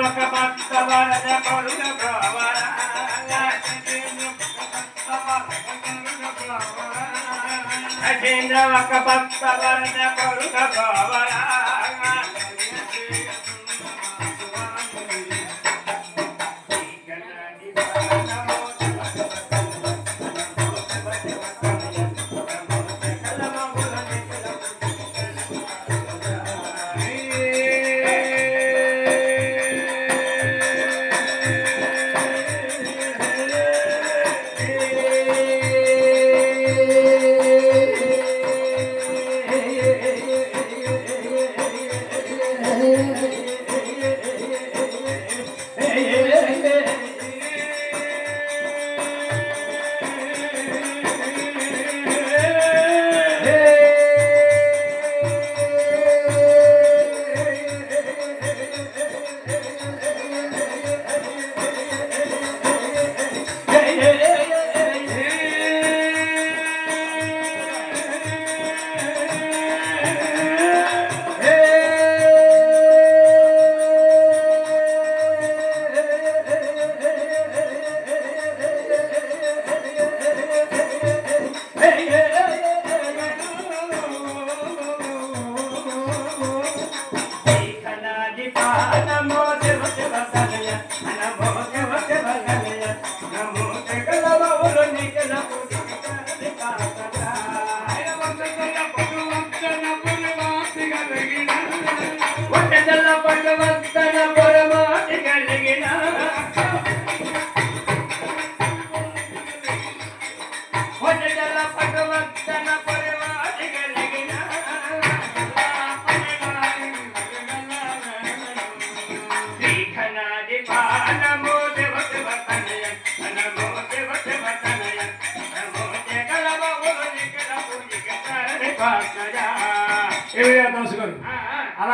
ఒక భక్త వరద కరుణ అజేంద్ర ఒక భక్త వర్ణ కొడుక ప్రవర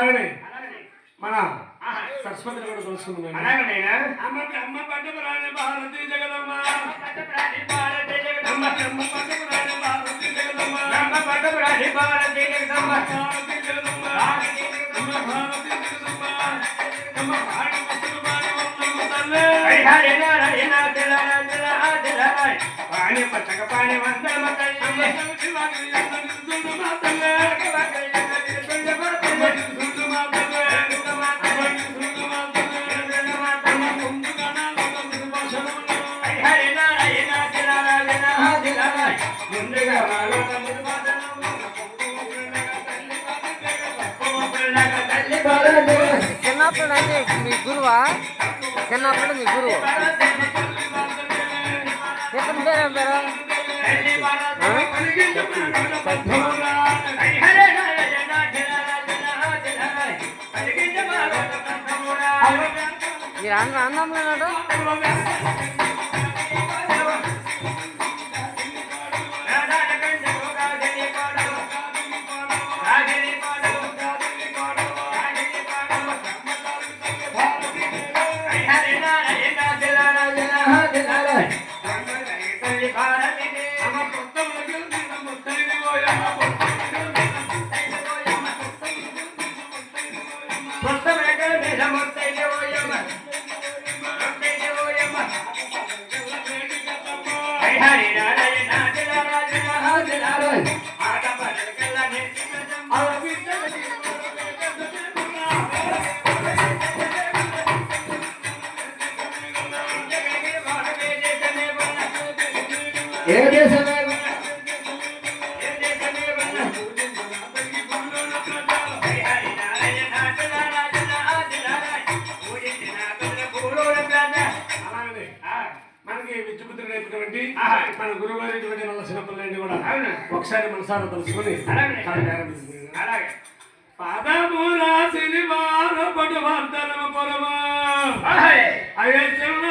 అలాగనే అలాగే మన సరస్వతిని కూడా అమ్మ భారతి జగదమ్మ. భారతి జగదమ్మ. భారతి జగదమ్మ. భారతి జగదమ్మ. అమ్మ భారతి జగదమ్మ. అమ్మ భారతి తల్లే. హరి నారాయణ దిలన పాణి పచ్చక పాణి వందన అమ్మ చిన్నప్పుడు అంటే మీ గురువా? చిన్నప్పుడు మీ గురువు. చెప్పండి పేరు పేరు? మీరు అందరూ అన్నంలో Kita. గురువులు అయినటువంటి మన చిన్నపిల్లలన్నీ కూడా ఒకసారి మనసారా తలుచుకొని అలాగే. పదము అయ్యే చిన్న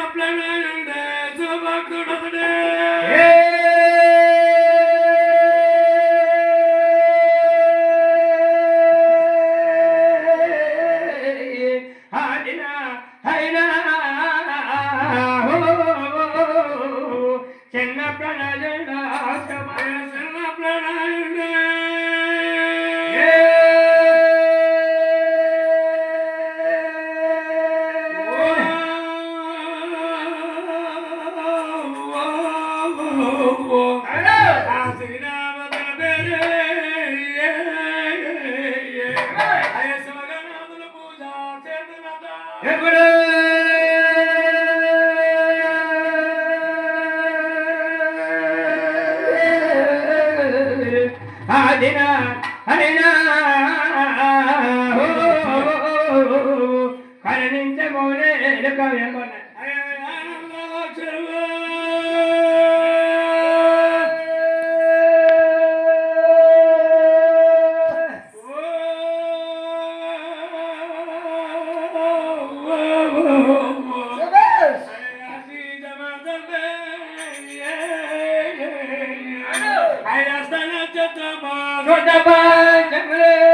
છોટા ભાઈ જંગલે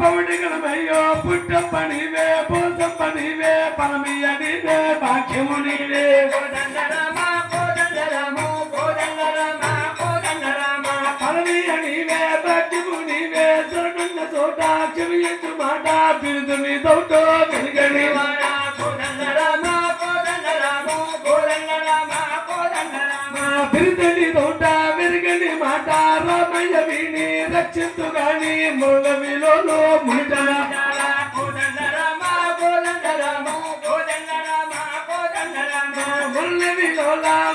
పౌడిగలమయ్యో పుట్టప్పనివే పోసప్పనివే పరమియనివే భాగ్యమునివే కోదండరామా రాజ్యమియత్తు మాట బిరుదు మీదవుతో వెనుగని మాట బిరుదని దౌట వెనుగని మాట రామయ్య విని రక్షింతు గాని ముళ్ళ విలోను ముడిటల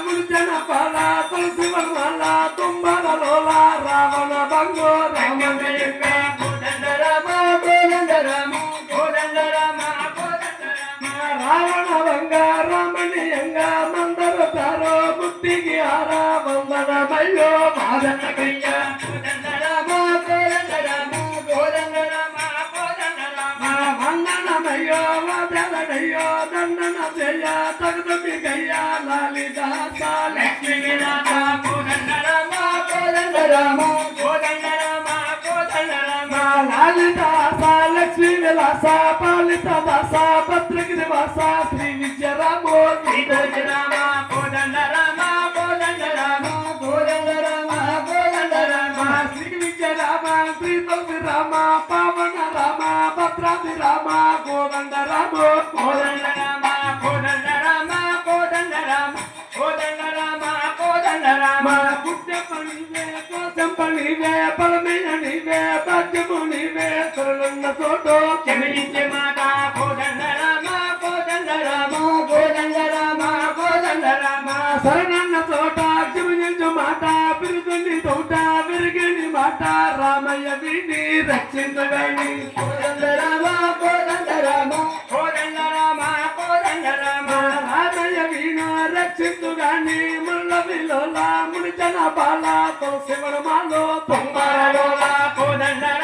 ముడితన పాల తులసి varmala తుంబల లోల Ravana బంగో Rama Rama, Kodana Rama, Kodana Rama, Kodana Rama. నాలిత సాలక్ష్మి విలాస పాలిత వాస పత్రగిరి వాస శ్రీ విద్య రామో శ్రీభోజ రామ కోదండ రామ కోదండ రామ కోదండ రామ కోదండ రామ. శ్రీ విద్య రామ శ్రీ తులసి రామ పవన రామ భద్రాది రామ గోదండ రామ. కోదండ రామ కోదండ రామ కోదండ రామ తరులున్న చోటు చెమిలించే మాట కోదండ రామ కోదండ రామ కోదండ రామ కోదండ రామ శరణన్న చోట చెమించు మాట బిరుదుని తోట విరిగిని మాట రామయ్య వీణి రక్షించగని కోదండ రామ కోదండ రామ కోదండ రామ కోదండ రామ రామయ్య వీణ రక్షించుగాని ముళ్ళ విలోల మునిచన బాల తులసి వరమాలో కుంభరలోల కోదండ రామ కోదండ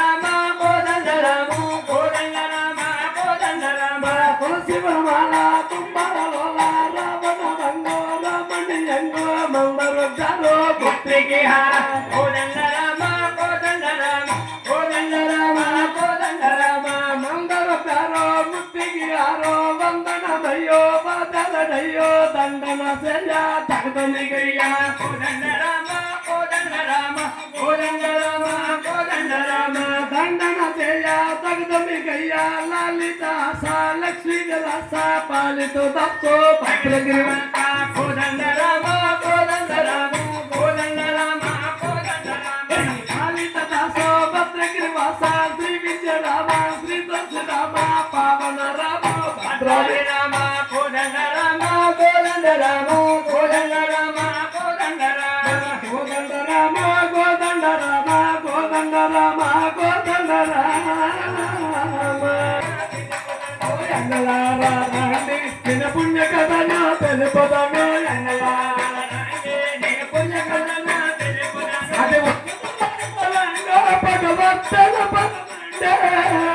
పుత్రికి హార కోదండ రామ కోదండ రామ కోదండ రామ కోదండ రామ మందర ప్యారో ముత్తికి ఆరో వందనమయ్యో బాదరడయ్యో దండన సెయ్య తగదని గయ్యా కోదండ రామ కోదండ రామ కోదండ రామ కోదండ రామ దండన చేయ తగదని గయ్యా లక్ష్మీ పాలితో దప్తో భద్రగిరి కోదండ రామ రామ పావన రామ భద్రాది భద్రాద్రి రామ కోదండ రామ కోదండ రామ కోదండ రామ కోదండ రామ. కోదండ రామ కోదండ రామ కోదండ రామ కోదండ రామ. పుణ్య పండే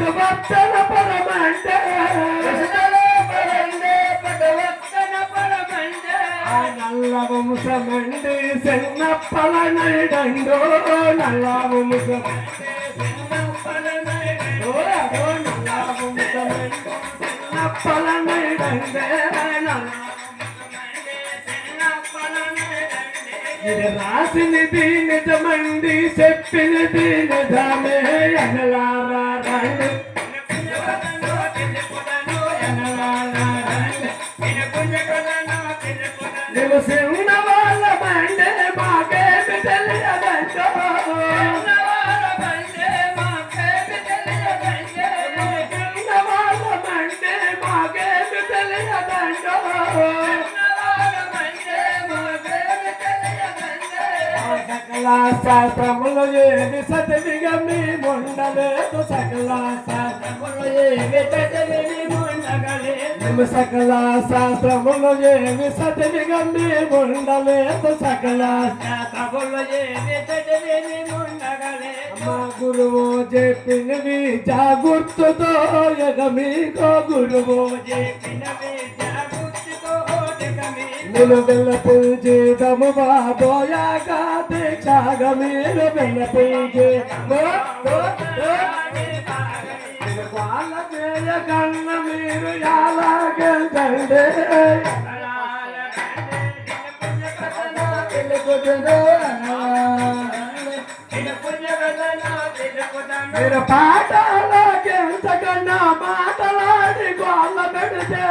భగవత్తన పరమండ భగవత్తన పరమండ నల్ల వంశమండి సెన్న పల నైడండో నల్ల వంశం పల నైడండే నల్ల రాసినది నిజమండి చెప్పినది నిజమే అనలా ముస్లిం వాళ్ళ బండే మాకే తెలియదంటో సకల శాస్త్రములు ఏమి సతమిగ మీ ఉండలేదు సకల శాస్త్రములు ఏమి సతమిగ మీ ముండ ఉండగలే మేము సకల శాస్త్రములు ఏమి సతిని గండి ఉండలేదు సకల శాస్త్రములు ఏమి చదివేమి ఉండగలే మా గురువు చెప్పినవి జాగుర్తుతో ఎగ మీకు గురువు చెప్పినవి జాగృతితో ఓటకమే నేను వెళ్ళ పూజేదము బాబోయాగా దీక్షాగ మీరు వెళ్ళ పూజే వాళ్ళ చేయ కన్న మీరు ఎలాగే మీరు పాటలాగే కన్నా మాటలాడి వాళ్ళ పెడితే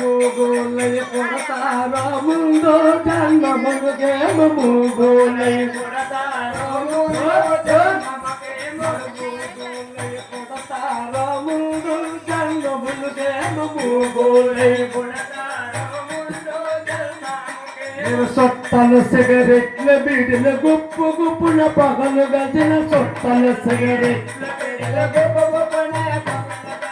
మూగోలై కొడతారా ముందు జన్మముగేమ మూగోలై కొడతారా ముందు జన్మముగేమ మూగోలై నేను సొట్టలు సిగరెట్లు గుప్పు గుప్పున పగలు గదిన సొట్టలు సిగరెట్లు నేను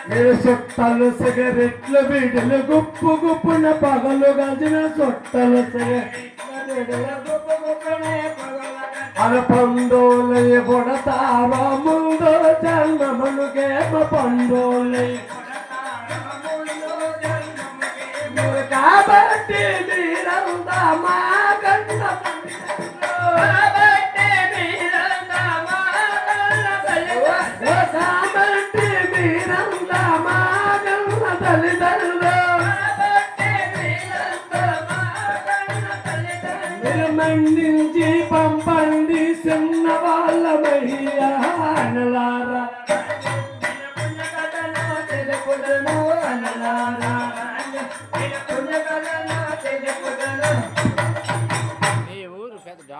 సొట్టలు సిగరెట్లు బిడలు గుప్పు గుప్పున పగలు గదిన సొట్టలు సిగరెట్లు అవి పండోలై కొడతారా ముందు జన్మముగేమ పండోలై. కాబట్టి మీరంతా మా కన్న కాబట్టి తల్లిదండ్రులు మీరు పంపండి చిన్న వాళ్ళ మహిళలారా. ఈ ఊరు పెద్ద